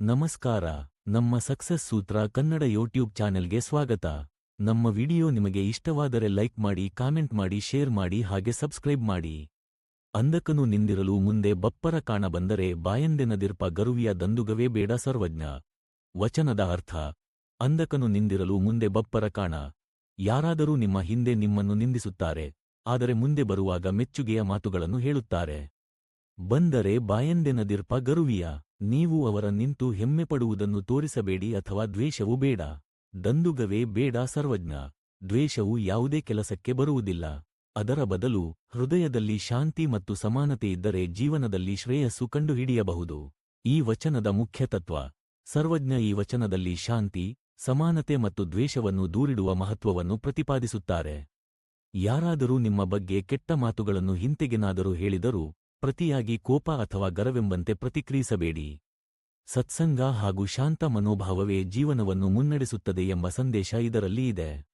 ನಮಸ್ಕಾರ, ನಮ್ಮ ಸಕ್ಸಸ್ ಸೂತ್ರ ಕನ್ನಡ ಯೂಟ್ಯೂಬ್ ಚಾನೆಲ್ಗೆ ಸ್ವಾಗತ. ನಮ್ಮ ವಿಡಿಯೋ ನಿಮಗೆ ಇಷ್ಟವಾದರೆ ಲೈಕ್ ಮಾಡಿ, ಕಾಮೆಂಟ್ ಮಾಡಿ, ಶೇರ್ ಮಾಡಿ ಹಾಗೆ ಸಬ್ಸ್ಕ್ರೈಬ್ ಮಾಡಿ. ಅಂದಕನು ನಿಂದಿರಲು ಮುಂದೆ ಬಪ್ಪರ ಕಾಣ ಬಂದರೆ ಬಾಯಂದೆನದಿರ್ಪ ಗರುವಿಯ ದಂದುಗವೇ ಬೇಡ ಸರ್ವಜ್ಞ. ವಚನದ ಅರ್ಥ, ಅಂದಕನು ನಿಂದಿರಲು ಮುಂದೆ ಬಪ್ಪರ ಕಾಣ. ಯಾರಾದರೂ ನಿಮ್ಮ ಹಿಂದೆ ನಿಮ್ಮನ್ನು ನಿಂದಿಸುತ್ತಾರೆ, ಆದರೆ ಮುಂದೆ ಬರುವಾಗ ಮೆಚ್ಚುಗೆಯ ಮಾತುಗಳನ್ನು ಹೇಳುತ್ತಾರೆ. ಬಂದರೆ ಬಾಯಂದೆನದಿರ್ಪ ಗರುವಿಯ ನೀವು ಅವರ ನಿಂತು ಹೆಮ್ಮೆಪಡುವುದನ್ನು ತೋರಿಸಬೇಡಿ ಅಥವಾ ದ್ವೇಷವೂ ಬೇಡ. ದಂದುಗವೇ ಬೇಡ ಸರ್ವಜ್ಞ. ದ್ವೇಷವು ಯಾವುದೇ ಕೆಲಸಕ್ಕೆ ಬರುವುದಿಲ್ಲ. ಅದರ ಬದಲು ಹೃದಯದಲ್ಲಿ ಶಾಂತಿ ಮತ್ತು ಸಮಾನತೆ ಇದ್ದರೆ ಜೀವನದಲ್ಲಿ ಶ್ರೇಯಸ್ಸು ಕಂಡುಹಿಡಿಯಬಹುದು. ಈ ವಚನದ ಮುಖ್ಯ ತತ್ವ. ಸರ್ವಜ್ಞ ಈ ವಚನದಲ್ಲಿ ಶಾಂತಿ, ಸಮಾನತೆ ಮತ್ತು ದ್ವೇಷವನ್ನು ದೂರಿಡುವ ಮಹತ್ವವನ್ನು ಪ್ರತಿಪಾದಿಸುತ್ತಾರೆ. ಯಾರಾದರೂ ನಿಮ್ಮ ಬಗ್ಗೆ ಕೆಟ್ಟ ಮಾತುಗಳನ್ನು ಹಿಂತೆಗೆನಾದರೂ ಹೇಳಿದರೂ ಪ್ರತಿಯಾಗಿ ಕೋಪ ಅಥವಾ ಗರವೆಂಬಂತೆ ಪ್ರತಿಕ್ರಿಯಿಸಬೇಡಿ. ಸತ್ಸಂಗ ಹಾಗೂ ಶಾಂತ ಮನೋಭಾವವೇ ಜೀವನವನ್ನು ಮುನ್ನಡೆಸುತ್ತದೆ ಎಂಬ ಸಂದೇಶ ಇದರಲ್ಲಿ ಇದೆ.